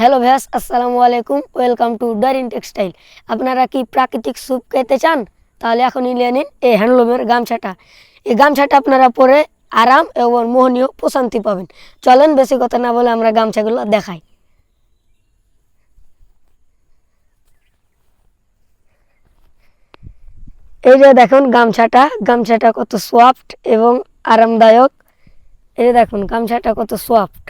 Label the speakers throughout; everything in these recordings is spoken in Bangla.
Speaker 1: হ্যালো ভ্যাস আসসালামু আলাইকুম ওয়েলকাম টু ডারিন টেক্সটাইল আপনারা কি প্রাকৃতিক স্যুপ খেতে চান? তাহলে এখন নিয়ে নিন এই হ্যান্ডলুমের গামছাটা। এই গামছাটা আপনারা পরে আরাম এবং মোহনীয় প্রশান্তি পাবেন। চলেন বেশি কথা না বলে আমরা গামছাগুলো দেখাই। এই যে দেখুন গামছাটা গামছাটা কত সফট এবং আরামদায়ক। এই দেখুন গামছাটা কত সফট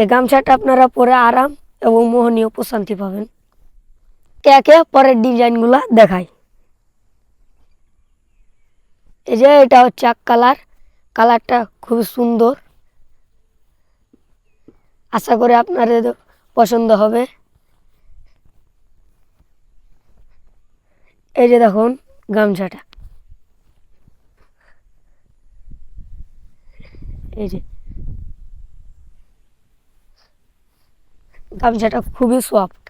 Speaker 1: এই গামছাটা আপনারা পরে আরাম এবং মোহনীয় প্রশান্তি পাবেন। একে পরের ডিজাইনগুলো দেখাই। এই যে এটা হচ্ছে এক কালার, কালারটা খুব সুন্দর। আশা করি আপনাদের পছন্দ হবে। এই যে দেখুন গামছাটা। এই যে গামছাটা খুবই সফট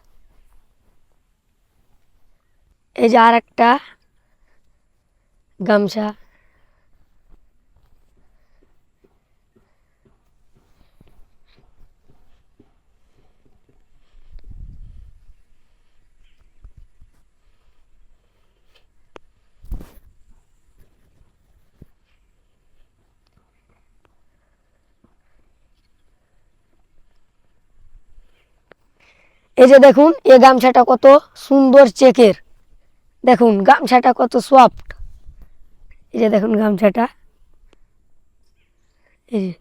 Speaker 1: এই যে আর একটা গামছা। এই যে দেখুন, এই গামছাটা কত সুন্দর চেকের। দেখুন, গামছাটা কত সফট। এই যে দেখুন গামছাটা। এই যে।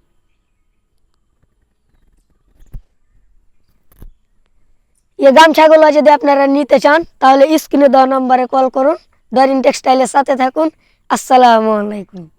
Speaker 1: এই গামছাগুলো যদি আপনারা নিতে চান, তাহলে স্ক্রিনে দেওয়া নম্বরে কল করুন। দারিন টেক্সটাইলের সাথে থাকুন। আসসালামু আলাইকুম।